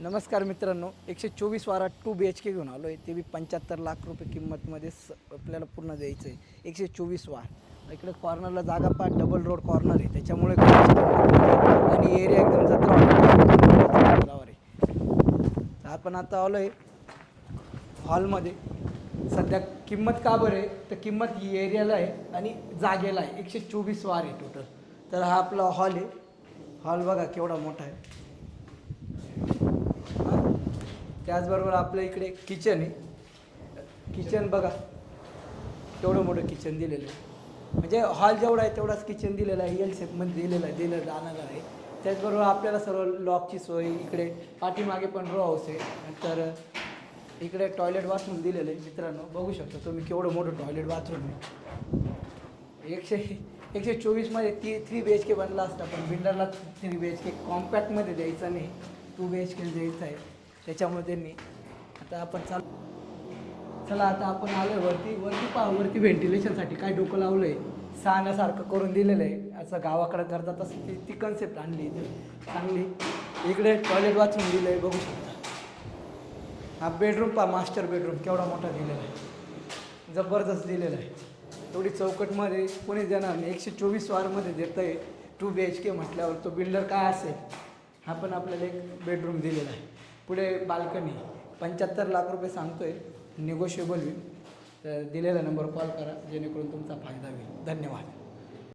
नमस्कार मित्रांनो एकशे चोवीस वारा टू बी एच के घेऊन आलो आहे ते बी पंच्याहत्तर लाख रुपये किंमतमध्ये स आपल्याला पूर्ण द्यायचं आहे एकशे चोवीस वार. इकडे कॉर्नरला जागा पाठ डबल रोड कॉर्नर आहे. त्याच्यामुळे आणि एरिया एकदम जत्रा आहे आपण आता आलो आहे हॉलमध्ये सध्या किंमत का बरं आहे? तर किंमत ही एरियाला आहे आणि जागेला आहे. एकशे चोवीस वार आहे टोटल तर हा आपला हॉल आहे. हॉल बघा केवढा मोठा आहे हा. त्याचबरोबर आपल्या इकडे किचन आहे. किचन बघा. तेवढं मोठं किचन दिलेलं आहे. म्हणजे हॉल जेवढा आहे तेवढाच किचन दिलेला आहे. एल शेपमध्ये दिलेला आहे दिलं जाणार आहे. त्याचबरोबर आपल्याला सर्व लॉकची सोय इकडे पाठीमागे पण रो हाऊस आहे. तर इकडे टॉयलेट बाथरूम दिलेलं आहे. मित्रांनो बघू शकता तुम्ही केवढं मोठं टॉयलेट बाथरूम आहे. एकशे एकशे चोवीसमध्ये ती थ्री बी एच के बनला असता पण बिल्डरला थ्री बी एच के कॉम्पॅक्टमध्ये द्यायचा नाही. टू बी एच के द्यायचा आहे. त्याच्यामुळे त्यांनी आता आपण चाल चला आता आपण आलो वरती वरती पहा वरती व्हेंटिलेशनसाठी काय डोकं लावलं आहे सांगण्यासारखं करून दिलेलं आहे. असं गावाकडं करतात तसं ती ती कन्सेप्ट आणली इथे. चांगली. इकडे टॉयलेट वाचून दिलं आहे बघू शकता. हा बेडरूम पहा मास्टर बेडरूम केवढा मोठा दिलेला आहे. जबरदस्त दिलेला आहे. तेवढी चौकटमध्ये कोणी देणार नाही. एकशे चोवीस वारमध्ये देतं आहे टू बी एच के म्हटल्यावर तो बिल्डर काय असेल? हा पण आपल्याला एक बेडरूम दिलेला आहे. पुढे बाल्कनी पंच्याहत्तर लाख रुपये सांगतो आहे निगोशिएबल होईल. तर दिलेला नंबर कॉल करा जेणेकरून तुमचा फायदा होईल. धन्यवाद.